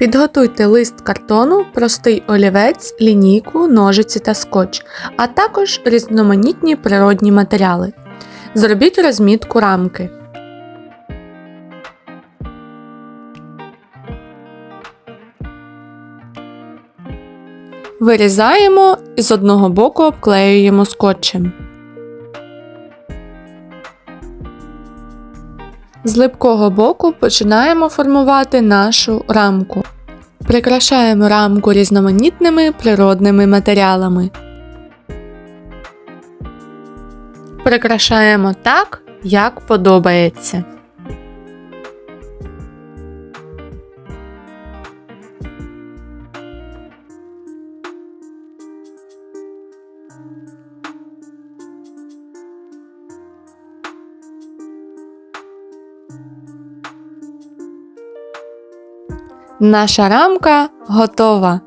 Підготуйте лист картону, простий олівець, лінійку, ножиці та скотч, а також різноманітні природні матеріали. Зробіть розмітку рамки. Вирізаємо і з одного боку обклеюємо скотчем. З липкого боку починаємо формувати нашу рамку. Прикрашаємо рамку різноманітними природними матеріалами. Прикрашаємо так, як подобається. Наша рамка готова.